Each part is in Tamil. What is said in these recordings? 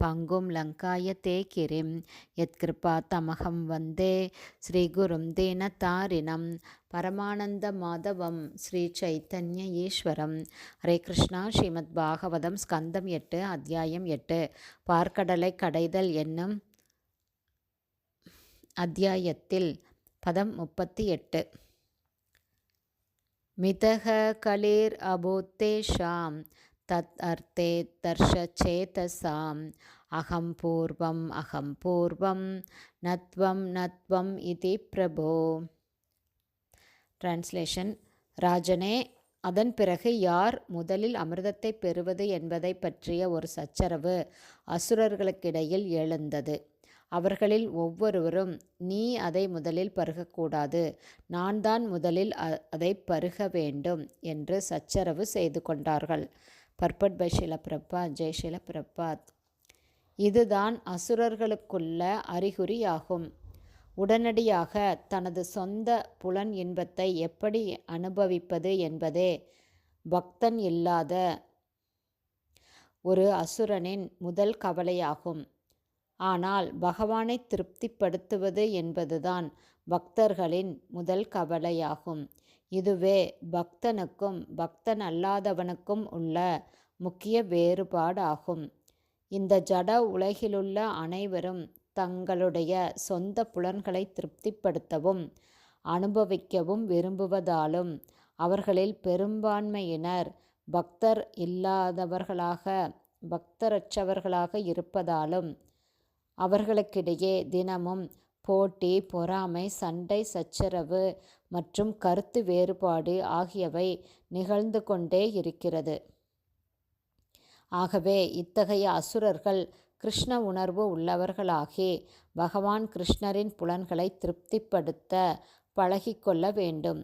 पङ्गुं लङ्कायते किरिं यत्कृपातमहं वन्दे श्रीगुरुं दीनतारिणं பரமானந்தமாதவம் ஸ்ரீ சைத்தன்ய ஈஸ்வரம் ஹரே கிருஷ்ணா ஸ்ரீமத் பாகவதம் ஸ்கந்தம் எட்டு அத்தியாயம் எட்டு பார்க்கடலை கடைதல் என்னும் அத்தியாயத்தில் பதம் முப்பத்தி எட்டு மிதக கலிர் அபூத்தேஷாம் தத் அர்த்தே தர்ஷச்சேதசாம் அகம் பூர்வம் அகம் பூர்வம் நத்வம் நத்வம் இதி பிரபோ டிரான்ஸ்லேஷன் ராஜனே அதன் பிறகு யார் முதலில் அமிர்தத்தை பெறுவது என்பதை பற்றிய ஒரு சச்சரவு அசுரர்களுக்கிடையில் எழுந்தது. அவர்களில் ஒவ்வொருவரும் நீ அதை முதலில் பருகக்கூடாது. நான் தான் முதலில் அதை பருக வேண்டும் என்று சச்சரவு செய்து கொண்டார்கள். பர்பட் பை ஷிலப்பிரப்பா ஜெய் பிரபாத் இதுதான் அசுரர்களுக்குள்ள அறிகுறியாகும். உடனடியாக தனது சொந்த புலன் இன்பத்தை எப்படி அனுபவிப்பது என்பதே பக்தன் இல்லாத ஒரு அசுரனின் முதல் கவலையாகும். ஆனால் பகவானை திருப்திப்படுத்துவது என்பதுதான் பக்தர்களின் முதல் கவலையாகும். இதுவே பக்தனுக்கும் பக்தன் அல்லாதவனுக்கும் உள்ள முக்கிய வேறுபாடாகும். இந்த ஜட உலகிலுள்ள அனைவரும் தங்களுடைய சொந்த புலன்களை திருப்திப்படுத்தவும் அனுபவிக்கவும் விரும்புவதாலும் அவர்களில் பெரும்பான்மையினர் பக்தர் இல்லாதவர்களாக பக்தரற்றவர்களாக இருப்பதாலும் அவர்களுக்கிடையே தினமும் போட்டி பொறாமை சண்டை சச்சரவு மற்றும் கருத்து வேறுபாடு ஆகியவை நிகழ்ந்து கொண்டே இருக்கிறது. ஆகவே இத்தகைய அசுரர்கள் கிருஷ்ண உணர்வு உள்ளவர்களாகி பகவான் கிருஷ்ணரின் புலன்களை திருப்திப்படுத்த பழகிக்கொள்ள வேண்டும்.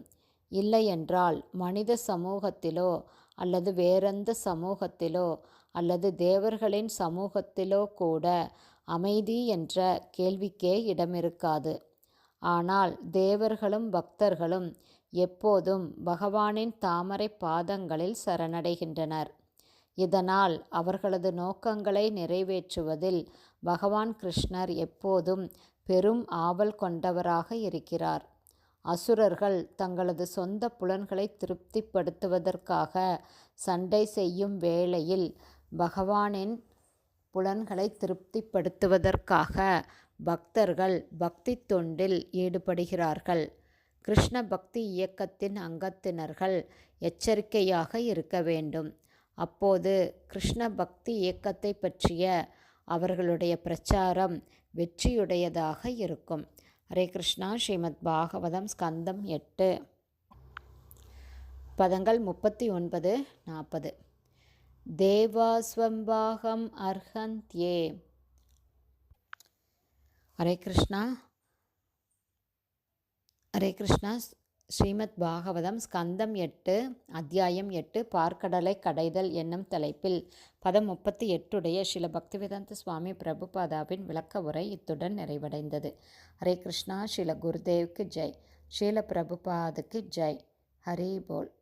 இல்லையென்றால் மனித சமூகத்திலோ அல்லது வேறெந்த சமூகத்திலோ அல்லது தேவர்களின் சமூகத்திலோ கூட அமைதி என்ற கேள்விக்கே இடமிருக்காது. ஆனால் தேவர்களும் பக்தர்களும் எப்போதும் பகவானின் தாமரை பாதங்களில் சரணடைகின்றனர். இதனால் அவர்களது நோக்கங்களை நிறைவேற்றுவதில் பகவான் கிருஷ்ணர் எப்போதும் பெரும் ஆவல் கொண்டவராக இருக்கிறார். அசுரர்கள் தங்களது சொந்த புலன்களை திருப்திப்படுத்துவதற்காக சண்டை செய்யும் வேளையில் பகவானின் புலன்களை திருப்திப்படுத்துவதற்காக பக்தர்கள் பக்தி தொண்டில் ஈடுபடுகிறார்கள். கிருஷ்ண பக்தி இயக்கத்தின் அங்கத்தினர்கள் எச்சரிக்கையாக இருக்க வேண்டும். அப்போது கிருஷ்ண பக்தி இயக்கத்தை பற்றிய அவர்களுடைய பிரச்சாரம் வெற்றியுடையதாக இருக்கும். ஹரே கிருஷ்ணா ஸ்ரீமத் பாகவதம் ஸ்கந்தம் எட்டு. பதங்கள் முப்பத்தி ஒன்பது நாற்பது. தேவாஸ்வம்பாகம் அர்ஹந்த்யே. ஹரே கிருஷ்ணா. ஹரே கிருஷ்ணா ஸ்ரீமத் பாகவதம் ஸ்கந்தம் எட்டு அத்தியாயம் எட்டு பார்க்கடலை கடைதல் என்னும் தலைப்பில் பதம் முப்பத்தி எட்டுடைய ஸ்ரீல பக்திவேதாந்த சுவாமி பிரபுபாதாவின் விளக்க உரை இத்துடன் நிறைவடைந்தது. ஹரே கிருஷ்ணா ஸ்ரீல குருதேவுக்கு ஜெய். ஸ்ரீல பிரபுபாதுக்கு ஜெய். ஹரி போல்.